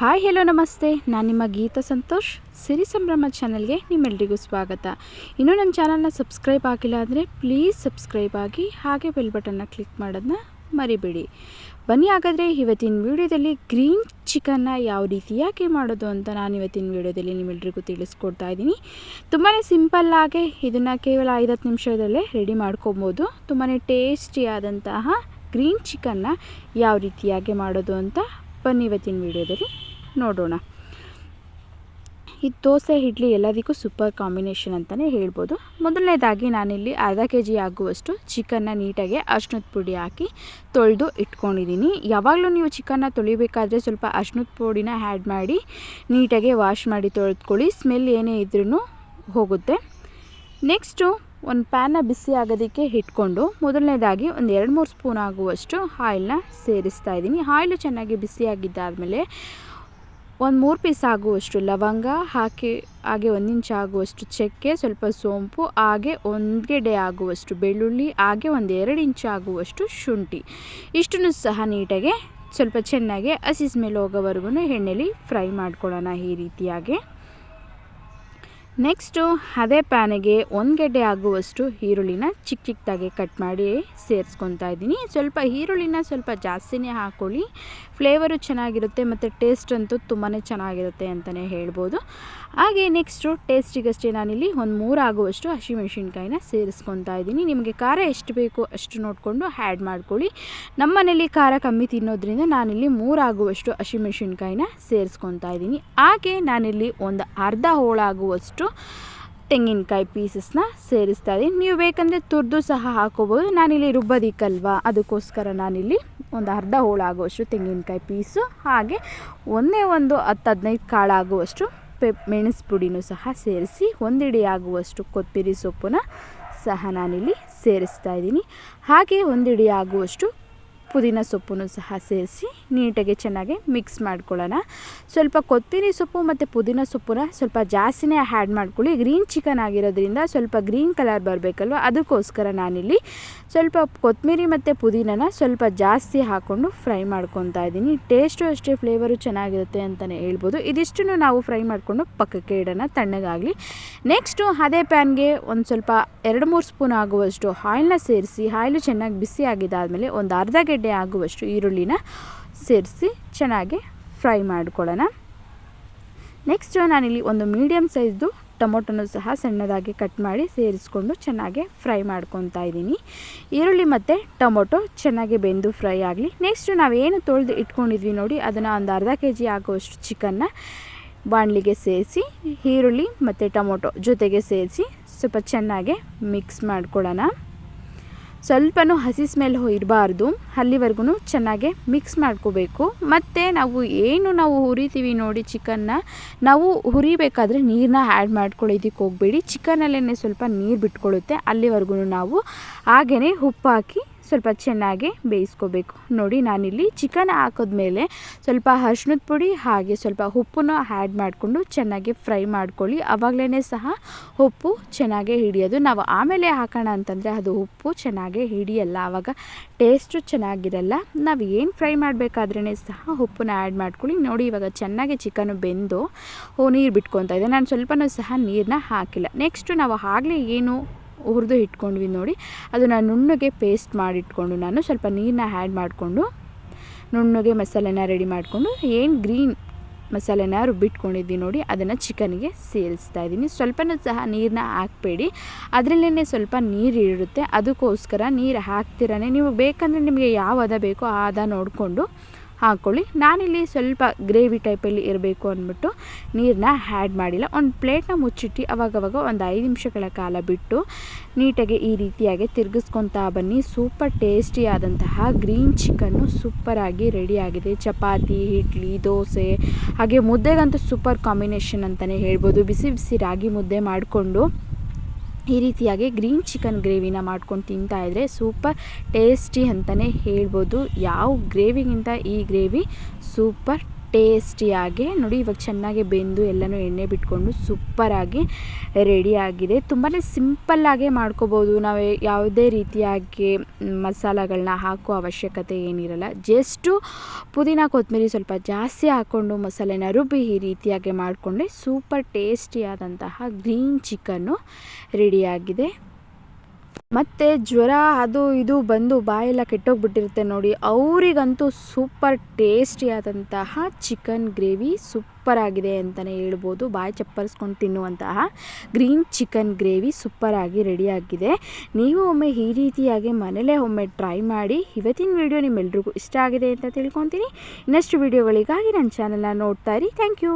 Hi hello ನಮಸ್ತೆ. ನಾನು ನಿಮ್ಮ ಗೀತಾ ಸಂತೋಷ್. ಸಿರಿ ಸಂಭ್ರಮ ಚಾನಲ್ಗೆ ನಿಮ್ಮೆಲ್ರಿಗೂ ಸ್ವಾಗತ. ಇನ್ನೂ ನನ್ನ ಚಾನಲ್ನ ಸಬ್ಸ್ಕ್ರೈಬ್ ಆಗಿಲ್ಲ ಅಂದರೆ ಪ್ಲೀಸ್ ಸಬ್ಸ್ಕ್ರೈಬ್ ಆಗಿ ಹಾಗೆ ಬೆಲ್ ಬಟನ್ನ ಕ್ಲಿಕ್ ಮಾಡೋದನ್ನ ಮರಿಬೇಡಿ. ಬನ್ನಿ ಹಾಗಾದರೆ ಇವತ್ತಿನ ವಿಡಿಯೋದಲ್ಲಿ ಗ್ರೀನ್ ಚಿಕನ್ನ ಯಾವ ರೀತಿಯಾಗಿ ಮಾಡೋದು ಅಂತ ನಾನು ಇವತ್ತಿನ ವಿಡಿಯೋದಲ್ಲಿ ನಿಮ್ಮೆಲ್ರಿಗೂ ತಿಳಿಸ್ಕೊಡ್ತಾ ಇದ್ದೀನಿ. ತುಂಬಾ ಸಿಂಪಲ್ಲಾಗಿ ಇದನ್ನು ಕೇವಲ ಐದತ್ತು ನಿಮಿಷದಲ್ಲೇ ರೆಡಿ ಮಾಡ್ಕೊಬೋದು. ತುಂಬಾ ಟೇಸ್ಟಿಯಾದಂತಹ ಗ್ರೀನ್ ಚಿಕನ್ನ ಯಾವ ರೀತಿಯಾಗಿ ಮಾಡೋದು ಅಂತ ಬನ್ನಿ ಇವತ್ತಿನ ವಿಡಿಯೋದಲ್ಲಿ ನೋಡೋಣ. ಈ ದೋಸೆ, ಇಡ್ಲಿ ಎಲ್ಲದಕ್ಕೂ ಸೂಪರ್ ಕಾಂಬಿನೇಷನ್ ಅಂತಲೇ ಹೇಳ್ಬೋದು. ಮೊದಲನೇದಾಗಿ ನಾನಿಲ್ಲಿ ಅರ್ಧ ಕೆ ಜಿ ಆಗುವಷ್ಟು ಚಿಕನ್ನ ನೀಟಾಗಿ ಅರ್ಶಿನದ ಪುಡಿ ಹಾಕಿ ತೊಳೆದು ಇಟ್ಕೊಂಡಿದ್ದೀನಿ. ಯಾವಾಗಲೂ ನೀವು ಚಿಕನ್ನ ತೊಳಿಬೇಕಾದ್ರೆ ಸ್ವಲ್ಪ ಅರ್ಶಿನದ ಪುಡಿನ ಆ್ಯಡ್ ಮಾಡಿ ನೀಟಾಗಿ ವಾಶ್ ಮಾಡಿ ತೊಳೆದ್ಕೊಳ್ಳಿ. ಸ್ಮೆಲ್ ಏನೇ ಇದ್ರೂ ಹೋಗುತ್ತೆ. ನೆಕ್ಸ್ಟು ಒಂದು ಪ್ಯಾನ್ನ ಬಿಸಿ ಆಗೋದಕ್ಕೆ ಇಟ್ಕೊಂಡು ಮೊದಲನೇದಾಗಿ ಒಂದು ಎರಡು ಮೂರು ಸ್ಪೂನ್ ಆಗುವಷ್ಟು ಆಯಿಲ್ನ ಸೇರಿಸ್ತಾ ಇದ್ದೀನಿ. ಆಯಿಲು ಚೆನ್ನಾಗಿ ಬಿಸಿಯಾಗಿದ್ದಾದಮೇಲೆ ಒಂದು ಮೂರು ಪೀಸ್ ಆಗುವಷ್ಟು ಲವಂಗ, ಹಾಕಿ, ಹಾಗೆ ಒಂದು ಇಂಚ್ ಆಗುವಷ್ಟು ಚಕ್ಕೆ, ಸ್ವಲ್ಪ ಸೋಂಪು, ಹಾಗೆ ಒಂದ್ಗೆಡೆ ಆಗುವಷ್ಟು ಬೆಳ್ಳುಳ್ಳಿ, ಹಾಗೆ ಒಂದು ಎರಡು ಇಂಚ್ ಆಗುವಷ್ಟು ಶುಂಠಿ. ಇಷ್ಟನ್ನು ಸಹ ನೀಟಾಗಿ ಸ್ವಲ್ಪ ಚೆನ್ನಾಗಿ ಹಸಿ ಮೇಲೆ ಹೋಗೋವರೆಗೂ ಎಣ್ಣೆಲಿ ಫ್ರೈ ಮಾಡ್ಕೊಳ್ಳೋಣ ಈ ರೀತಿಯಾಗಿ. ನೆಕ್ಸ್ಟು ಅದೇ ಪ್ಯಾನಿಗೆ ಒಂದು ಗಡ್ಡೆ ಆಗುವಷ್ಟು ಈರುಳ್ಳಿನ ಚಿಕ್ಕ ಚಿಕ್ಕದಾಗಿ ಕಟ್ ಮಾಡಿ ಸೇರಿಸ್ಕೊತಾ ಇದ್ದೀನಿ. ಸ್ವಲ್ಪ ಈರುಳ್ಳಿನ ಸ್ವಲ್ಪ ಜಾಸ್ತಿನೇ ಹಾಕ್ಕೊಳ್ಳಿ ಫ್ಲೇವರು ಚೆನ್ನಾಗಿರುತ್ತೆ ಮತ್ತು ಟೇಸ್ಟ್ ಅಂತೂ ತುಂಬಾ ಚೆನ್ನಾಗಿರುತ್ತೆ ಅಂತಲೇ ಹೇಳ್ಬೋದು. ಹಾಗೆ ನೆಕ್ಸ್ಟು ಟೇಸ್ಟಿಗಷ್ಟೇ ನಾನಿಲ್ಲಿ ಒಂದು ಮೂರು ಆಗುವಷ್ಟು ಹಸಿಮೆಣ್ಸಿನ್ಕಾಯಿನ ಸೇರಿಸ್ಕೊತಾ ಇದ್ದೀನಿ. ನಿಮಗೆ ಖಾರ ಎಷ್ಟು ಬೇಕು ಅಷ್ಟು ನೋಡಿಕೊಂಡು ಆ್ಯಡ್ ಮಾಡ್ಕೊಳ್ಳಿ. ನಮ್ಮನೇಲಿ ಖಾರ ಕಮ್ಮಿ ತಿನ್ನೋದ್ರಿಂದ ನಾನಿಲ್ಲಿ ಮೂರು ಆಗುವಷ್ಟು ಹಸಿಮೆಣ್ಸಿನ್ಕಾಯಿನ ಸೇರಿಸ್ಕೊತಾ ಇದ್ದೀನಿ. ಹಾಗೆ ನಾನಿಲ್ಲಿ ಒಂದು ಅರ್ಧ ಹೋಳಾಗುವಷ್ಟು ತೆಂಗಿನಕಾಯಿ ಪೀಸಸ್ನ ಸೇರಿಸ್ತಾ ಇದ್ದೀನಿ ನೀವು ಬೇಕಂದರೆ ತುರಿದು ಸಹ ಹಾಕೋಬೋದು. ನಾನಿಲ್ಲಿ ರುಬ್ಬೋದಿಕ್ಕಲ್ವ ಅದಕ್ಕೋಸ್ಕರ ನಾನಿಲ್ಲಿ ಒಂದು ಅರ್ಧ ಹೋಳಾಗುವಷ್ಟು ತೆಂಗಿನಕಾಯಿ ಪೀಸು ಹಾಗೆ ಒಂದೇ ಒಂದು ಹತ್ತು ಹದಿನೈದು ಕಾಳಾಗುವಷ್ಟು ಪೆ ಮೆಣಸು ಪುಡಿನೂ ಸಹ ಸೇರಿಸಿ ಒಂದಿಡಿ ಆಗುವಷ್ಟು ಕೊತ್ತಂಬರಿ ಸೊಪ್ಪನ್ನ ಸಹ ನಾನಿಲ್ಲಿ ಸೇರಿಸ್ತಾ ಇದ್ದೀನಿ ಹಾಗೆ ಒಂದಿಡಿ ಆಗುವಷ್ಟು ಪುದೀನ ಸೊಪ್ಪನ್ನು ಸಹ ಸೇರಿಸಿ ನೀಟಾಗಿ ಚೆನ್ನಾಗಿ ಮಿಕ್ಸ್ ಮಾಡ್ಕೊಳ್ಳೋಣ. ಸ್ವಲ್ಪ ಕೊತ್ತಂಬರಿ ಸೊಪ್ಪು ಮತ್ತು ಪುದೀನ ಸೊಪ್ಪನ್ನ ಸ್ವಲ್ಪ ಜಾಸ್ತಿನೇ ಆ್ಯಡ್ ಮಾಡ್ಕೊಳ್ಳಿ. ಗ್ರೀನ್ ಚಿಕನ್ ಆಗಿರೋದ್ರಿಂದ ಸ್ವಲ್ಪ ಗ್ರೀನ್ ಕಲರ್ ಬರಬೇಕಲ್ವ? ಅದಕ್ಕೋಸ್ಕರ ನಾನಿಲ್ಲಿ ಸ್ವಲ್ಪ ಕೊತ್ತಂಬರಿ ಮತ್ತು ಪುದೀನನ ಸ್ವಲ್ಪ ಜಾಸ್ತಿ ಹಾಕ್ಕೊಂಡು ಫ್ರೈ ಮಾಡ್ಕೊತಾ ಇದ್ದೀನಿ. ಟೇಸ್ಟು ಅಷ್ಟೇ ಫ್ಲೇವರು ಚೆನ್ನಾಗಿರುತ್ತೆ ಅಂತಲೇ ಹೇಳ್ಬೋದು. ಇದಿಷ್ಟನ್ನು ನಾವು ಫ್ರೈ ಮಾಡಿಕೊಂಡು ಪಕ್ಕಕ್ಕೆ ಇಡೋಣ ತಣ್ಣಗಾಗಲಿ. ನೆಕ್ಸ್ಟು ಅದೇ ಪ್ಯಾನ್ಗೆ ಒಂದು ಸ್ವಲ್ಪ ಎರಡು ಮೂರು ಸ್ಪೂನ್ ಆಗುವಷ್ಟು ಆಯಿಲ್ನ ಸೇರಿಸಿ ಆಯಿಲು ಚೆನ್ನಾಗಿ ಬಿಸಿ ಆಗಿದ್ದಾದಮೇಲೆ ಒಂದು ಅರ್ಧ ಗೆಡ್ಡೆ ಆಗುವಷ್ಟು ಈರುಳ್ಳಿನ ಸೇರಿಸಿ ಚೆನ್ನಾಗಿ ಫ್ರೈ ಮಾಡ್ಕೊಳ್ಳೋಣ. ನೆಕ್ಸ್ಟು ನಾನಿಲ್ಲಿ ಒಂದು ಮೀಡಿಯಮ್ ಸೈಜ್ದು ಟೊಮೊಟೊನೂ ಸಹ ಸಣ್ಣದಾಗಿ ಕಟ್ ಮಾಡಿ ಸೇರಿಸ್ಕೊಂಡು ಚೆನ್ನಾಗಿ ಫ್ರೈ ಮಾಡ್ಕೊತಾ ಇದ್ದೀನಿ. ಈರುಳ್ಳಿ ಮತ್ತು ಟೊಮೊಟೊ ಚೆನ್ನಾಗಿ ಬೆಂದು ಫ್ರೈ ಆಗಲಿ. ನೆಕ್ಸ್ಟು ನಾವೇನು ತೊಳೆದು ಇಟ್ಕೊಂಡಿದ್ವಿ ನೋಡಿ, ಅದನ್ನು ಒಂದು ಅರ್ಧ ಕೆ ಜಿ ಆಗುವಷ್ಟು ಚಿಕನ್ನ ಬಾಣಲಿಗೆ ಸೇರಿಸಿ, ಈರುಳ್ಳಿ ಮತ್ತು ಟೊಮೊಟೊ ಜೊತೆಗೆ ಸೇರಿಸಿ ಸ್ವಲ್ಪ ಚೆನ್ನಾಗಿ ಮಿಕ್ಸ್ ಮಾಡ್ಕೊಳ್ಳೋಣ. ಸ್ವಲ್ಪನೂ ಹಸಿ ಸ್ಮೆಲ್ ಇರಬಾರ್ದು. ಅಲ್ಲಿವರೆಗೂ ಚೆನ್ನಾಗಿ ಮಿಕ್ಸ್ ಮಾಡ್ಕೋಬೇಕು. ಮತ್ತು ನಾವು ಏನು ನಾವು ಹುರಿತೀವಿ ನೋಡಿ ಚಿಕನ್ನ ನಾವು ಹುರಿಬೇಕಾದ್ರೆ ನೀರನ್ನ ಆ್ಯಡ್ ಮಾಡ್ಕೊಳ್ಳೋದಕ್ಕೆ ಹೋಗಬೇಡಿ. ಚಿಕನಲ್ಲೇ ಸ್ವಲ್ಪ ನೀರು ಬಿಟ್ಕೊಳ್ಳುತ್ತೆ ಅಲ್ಲಿವರೆಗೂ ನಾವು ಹಾಗೆಯೇ ಹಾಕಿ ಸ್ವಲ್ಪ ಚೆನ್ನಾಗಿ ಬೇಯಿಸ್ಕೋಬೇಕು. ನೋಡಿ, ನಾನಿಲ್ಲಿ ಚಿಕನ್ ಹಾಕಿದ್ಮೇಲೆ ಸ್ವಲ್ಪ ಅರ್ಶಿನದ ಪುಡಿ ಹಾಗೆ ಸ್ವಲ್ಪ ಉಪ್ಪನ್ನು ಆ್ಯಡ್ ಮಾಡಿಕೊಂಡು ಚೆನ್ನಾಗಿ ಫ್ರೈ ಮಾಡ್ಕೊಳ್ಳಿ. ಆವಾಗಲೇ ಸಹ ಉಪ್ಪು ಚೆನ್ನಾಗೇ ಹಿಡಿಯೋದು. ನಾವು ಆಮೇಲೆ ಹಾಕೋಣ ಅಂತಂದರೆ ಅದು ಉಪ್ಪು ಚೆನ್ನಾಗೇ ಹಿಡಿಯಲ್ಲ ಆವಾಗ ಟೇಸ್ಟು ಚೆನ್ನಾಗಿರಲ್ಲ. ನಾವು ಏನು ಫ್ರೈ ಮಾಡಬೇಕಾದ್ರೇ ಸಹ ಉಪ್ಪನ್ನ ಆ್ಯಡ್ ಮಾಡ್ಕೊಳ್ಳಿ. ನೋಡಿ, ಇವಾಗ ಚೆನ್ನಾಗಿ ಚಿಕನು ಬೆಂದು ನೀರು ಬಿಟ್ಕೊತಾ ಇದೆ. ನಾನು ಸ್ವಲ್ಪನೂ ಸಹ ನೀರನ್ನ ಹಾಕಿಲ್ಲ. ನೆಕ್ಸ್ಟು ನಾವು ಆಗಲೇ ಏನು ಹುರಿದು ಇಟ್ಕೊಂಡ್ವಿ ನೋಡಿ. ಅದನ್ನು ನುಣ್ಣಗೆ ಪೇಸ್ಟ್ ಮಾಡಿಟ್ಕೊಂಡು ನಾನು ಸ್ವಲ್ಪ ನೀರನ್ನ ಆ್ಯಡ್ ಮಾಡಿಕೊಂಡು, ನುಣ್ಣಗೆ ಮಸಾಲೆನ ರೆಡಿ ಮಾಡಿಕೊಂಡು, ಏನು ಗ್ರೀನ್ ಮಸಾಲೆನ ರುಬ್ಬಿಟ್ಕೊಂಡಿದ್ದೀನಿ ನೋಡಿ, ಅದನ್ನು ಚಿಕನ್ಗೆ ಸೇರಿಸ್ತಾ ಇದ್ದೀನಿ. ಸ್ವಲ್ಪನೂ ಸಹ ನೀರನ್ನ ಹಾಕಬೇಡಿ. ಅದರಲ್ಲೇ ಸ್ವಲ್ಪ ನೀರು ಇರುತ್ತೆ. ಅದಕ್ಕೋಸ್ಕರ ನೀರು ಹಾಕ್ತಿರೇ ನೀವು ಬೇಕಂದರೆ ನಿಮಗೆ ಯಾವ ಹದ ಬೇಕೋ ಆ ಹದ ನೋಡಿಕೊಂಡು ಹಾಕ್ಕೊಳ್ಳಿ ನಾನಿಲ್ಲಿ ಸ್ವಲ್ಪ ಗ್ರೇವಿ ಟೈಪಲ್ಲಿ ಇರಬೇಕು ಅಂದ್ಬಿಟ್ಟು ನೀರನ್ನ ಆ್ಯಡ್ ಮಾಡಿಲ್ಲ. ಒಂದು ಪ್ಲೇಟ್ನ ಮುಚ್ಚಿಟ್ಟು ಅವಾಗವಾಗ ಒಂದು ಐದು ನಿಮಿಷಗಳ ಕಾಲ ಬಿಟ್ಟು ನೀಟಾಗಿ ಈ ರೀತಿಯಾಗಿ ತಿರುಗಿಸ್ಕೊತಾ ಬನ್ನಿ. ಸೂಪರ್ ಟೇಸ್ಟಿಯಾದಂತಹ ಗ್ರೀನ್ ಚಿಕನ್ನು ಸೂಪರಾಗಿ ರೆಡಿಯಾಗಿದೆ ಚಪಾತಿ, ಇಡ್ಲಿ, ದೋಸೆ, ಹಾಗೆ ಮುದ್ದೆಗಂತೂ ಸೂಪರ್ ಕಾಂಬಿನೇಷನ್ ಅಂತಲೇ ಹೇಳ್ಬೋದು. ಬಿಸಿ ಬಿಸಿ ರಾಗಿ ಮುದ್ದೆ ಮಾಡಿಕೊಂಡು ಈ ರೀತಿಯಾಗಿ ಗ್ರೀನ್ ಚಿಕನ್ ಗ್ರೇವಿನ ಮಾಡ್ಕೊಂಡು ತಿಂತಾಯಿದ್ರೆ ಸೂಪರ್ ಟೇಸ್ಟಿ ಅಂತಲೇ ಹೇಳ್ಬೋದು. ಯಾವ ಗ್ರೇವಿಗಿಂತ ಈ ಗ್ರೇವಿ ಸೂಪರ್ ಟೇಸ್ಟಿಯಾಗಿ, ನೋಡಿ ಇವಾಗ ಚೆನ್ನಾಗಿ ಬೆಂದು ಎಲ್ಲನೂ ಎಣ್ಣೆ ಬಿಟ್ಕೊಂಡು ಸೂಪರಾಗಿ ರೆಡಿಯಾಗಿದೆ. ತುಂಬಾ ಸಿಂಪಲ್ಲಾಗೆ ಮಾಡ್ಕೋಬೋದು. ನಾವು ಯಾವುದೇ ರೀತಿಯಾಗಿ ಮಸಾಲೆಗಳನ್ನ ಹಾಕೋ ಅವಶ್ಯಕತೆ ಏನಿರಲ್ಲ. ಜಸ್ಟು ಪುದೀನ ಕೊತ್ತಂಬರಿ ಸ್ವಲ್ಪ ಜಾಸ್ತಿ ಹಾಕ್ಕೊಂಡು ಮಸಾಲೆನ ರುಬ್ಬಿ ಈ ರೀತಿಯಾಗಿ ಮಾಡಿಕೊಂಡ್ರೆ ಸೂಪರ್ ಟೇಸ್ಟಿಯಾದಂತಹ ಗ್ರೀನ್ ಚಿಕನ್ನು ರೆಡಿಯಾಗಿದೆ. ಮತ್ತು ಜ್ವರ ಅದು ಇದು ಬಂದು ಬಾಯೆಲ್ಲ ಕೆಟ್ಟೋಗ್ಬಿಟ್ಟಿರುತ್ತೆ ನೋಡಿ. ಅವರಿಗಂತೂ ಸೂಪರ್ ಟೇಸ್ಟಿಯಾದಂತಹ ಚಿಕನ್ ಗ್ರೇವಿ ಸೂಪರ್ ಆಗಿದೆ ಅಂತಲೇ ಹೇಳ್ಬೋದು. ಬಾಯಿ ಚಪ್ಪರಿಸ್ಕೊಂಡು ತಿನ್ನುವಂತಹ ಗ್ರೀನ್ ಚಿಕನ್ ಗ್ರೇವಿ ಸೂಪರಾಗಿ ರೆಡಿಯಾಗಿದೆ ನೀವು ಒಮ್ಮೆ ಈ ರೀತಿಯಾಗಿ ಮನೇಲೇ ಒಮ್ಮೆ ಟ್ರೈ ಮಾಡಿ ಇವತ್ತಿನ ವಿಡಿಯೋ ನಿಮ್ಮೆಲ್ರಿಗೂ ಇಷ್ಟ ಆಗಿದೆ ಅಂತ ತಿಳ್ಕೊತೀನಿ. ಇನ್ನಷ್ಟು ವಿಡಿಯೋಗಳಿಗಾಗಿ ನನ್ನ ಚಾನಲ್ನ ನೋಡ್ತಾ ಇರಿ. Thank you.